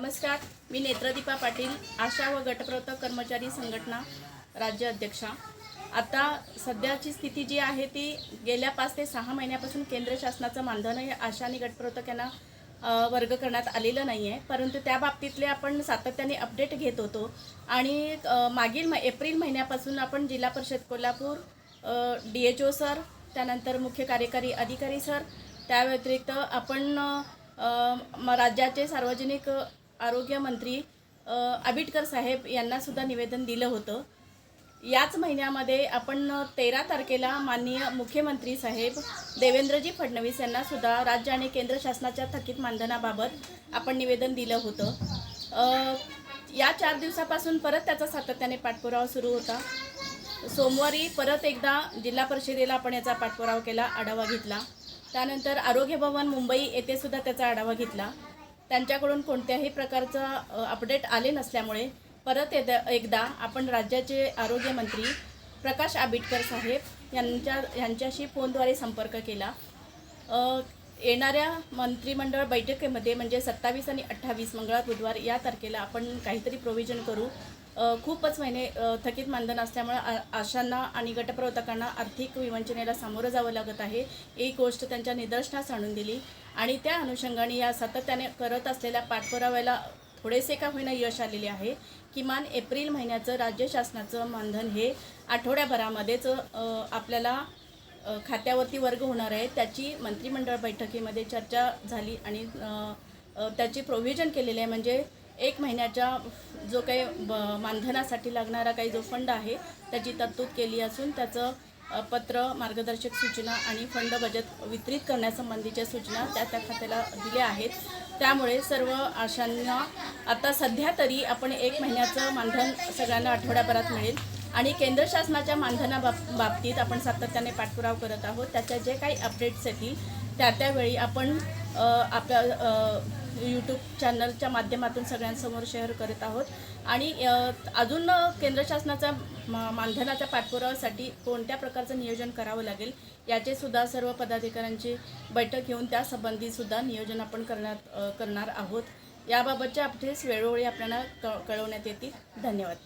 नमस्कार मी नेत्रदीपा पाटील आशा व गटप्रवर्तक कर्मचारी संघटना राज्य अध्यक्षा. आता सध्याची स्थिती जी आहे ती गेल्या पाच ते सहा महिन्यापासून केंद्र शासनाचं मानधन हे आशा आणि गटप्रवर्तक यांना वर्ग करण्यात आलेलं नाही आहे परंतु त्या बाबतीतले आपण सातत्याने अपडेट घेत होतो. आणि मागील म एप्रिल महिन्यापासून आपण जिल्हा परिषद Kolhapur D H O sir त्यानंतर मुख्य कार्यकारी अधिकारी सर त्या व्यतिरिक्त आपण म- राज्याचे सार्वजनिक आरोग्यमंत्री आबिटकर साहेब यांनासुद्धा निवेदन दिलं होतं. याच महिन्यामध्ये आपण तेरा तारखेला माननीय मुख्यमंत्री साहेब देवेंद्रजी फडणवीस यांनासुद्धा राज्य आणि केंद्र शासनाच्या थकीत मानधनाबाबत आपण निवेदन दिलं होतं. या चार दिवसापासून परत त्याचा सातत्याने पाठपुरावा सुरू होता. सोमवारी परत एकदा जिल्हा परिषदेला आपण याचा पाठपुरावा केला आढावा घेतला. त्यानंतर आरोग्य भवन मुंबई येथेसुद्धा त्याचा आढावा घेतला. त्यांच्याकडून कोणत्याही प्रकारचं अपडेट आले नसल्यामुळे परत एकदा एकदा आपण राज्याचे आरोग्यमंत्री प्रकाश आबिटकर साहेब यांच्या यांच्याशी फोनद्वारे संपर्क केला. येणाऱ्या मंत्रिमंडळ बैठकीमध्ये म्हणजे सत्तावीस आणि अठ्ठावीस मंगळवार बुधवार या तारखेला आपण काहीतरी प्रोव्हिजन करू. खूपच महिने थकीत मानधन असल्यामुळे आ- आशांना आणि गटप्रवर्तकांना आर्थिक विवंचनेला सामोरं जावं लागत आहे. एक गोष्ट त्यांच्या निदर्शनास आणून दिली आणि त्या अनुषंगाने या सातत्याने करत असलेल्या पाठपुराव्याला थोडेसे का होईना यश आलेले आहे. किमान एप्रिल महिन्याचं राज्य शासनाचं मानधन हे आठवड्याभरामध्येच आपल्याला खात्यावरती वर्ग होणार आहे. त्याची मंत्रिमंडळ बैठकीमध्ये चर्चा झाली आणि त्याची प्रोव्हिजन केलेले आहे. म्हणजे एक महिन्याच्या जो काही ब मानधनासाठी लागणारा काही जो फंड आहे त्याची तरतूद केली असून त्याचं पत्र मार्गदर्शक सूचना आणि फंड बजेट वितरित करण्यासंबंधीच्या सूचना त्या त्या खात्याला दिल्या आहेत. त्यामुळे सर्व आशांना आता सध्या तरी आपण एक महिन्याचं मानधन सगळ्यांना आठवड्याभरात मिळेल. आणि केंद्र शासनाच्या मानधना बाबतीत आपण सातत्याने पाठपुराव करत आहोत. त्याच्या जे काही अपडेट्स येतील त्या त्यावेळी आपण आपल्या यूट्यूब चॅनलच्या माध्यमातून सगळ्यांसमोर शेअर करत आहोत. आणि अजून केंद्र शासनाचा मा- मानधनाच्या पाठपुराव्यासाठी कोणत्या प्रकारचं नियोजन करावं लागेल याचे सुद्धा सर्व पदाधिकाऱ्यांची बैठक घेऊन त्यासंबंधी सुद्धा नियोजन आपण करण्यात करणार आहोत. याबाबतच्या अपडेट्स वेळोवेळी आपल्याला क कळवण्यात येतील. धन्यवाद.